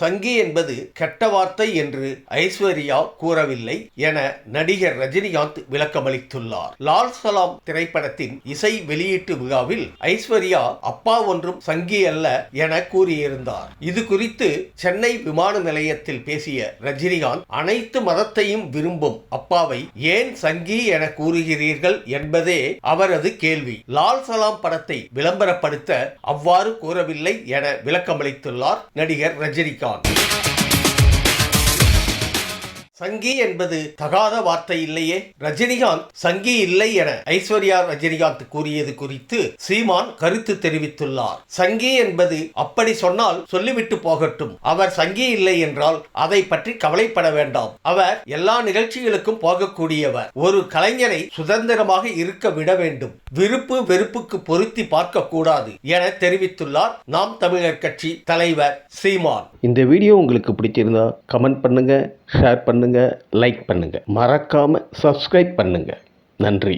சங்கி என்பது கெட்ட வார்த்தை என்று ஐஸ்வர்யா கூறவில்லை என நடிகர் ரஜினிகாந்த் விளக்கமளித்துள்ளார். லால் சலாம் திரைப்படத்தின் இசை வெளியீட்டு விழாவில் ஐஸ்வர்யா அப்பா ஒன்றும் சங்கி அல்ல என கூறியிருந்தார். இது குறித்து சென்னை விமான நிலையத்தில் பேசிய ரஜினிகாந்த் அனைத்து மதத்தையும் விரும்பும் அப்பாவை ஏன் சங்கி என கூறுகிறீர்கள் என்பதே அவரது கேள்வி. லால் சலாம் படத்தை விளம்பரப்படுத்த அவ்வாறு கூறவில்லை என விளக்கமளித்துள்ளார் நடிகர் ரஜினிகாந்த். on. சங்கி என்பது தகாத வார்த்தை இல்லையே. ரஜினிகாந்த் சங்கி இல்லை என ஐஸ்வர்யா ரஜினிகாந்த் கூறியது குறித்து சீமான் கருத்து தெரிவித்துள்ளார். சங்கி என்பது அப்படி சொன்னால் சொல்லிவிட்டு போகட்டும். அவர் சங்கி இல்லை என்றால் அதை பற்றி கவலைப்பட வேண்டாம். அவர் எல்லா நிகழ்ச்சிகளுக்கும் போகக்கூடியவர். ஒரு கலைஞரை சுதந்திரமாக இருக்க விட வேண்டும். விருப்பு வெறுப்புக்கு பொருத்தி பார்க்க கூடாது என தெரிவித்துள்ளார் நாம் தமிழர் கட்சி தலைவர் சீமான். இந்த வீடியோ உங்களுக்கு பிடிச்சிருந்தா கமெண்ட் பண்ணுங்க. ஷேர் பண்ணுங்கள் லைக் பண்ணுங்கள் மறக்காமல் சப்ஸ்கிரைப் பண்ணுங்கள் நன்றி.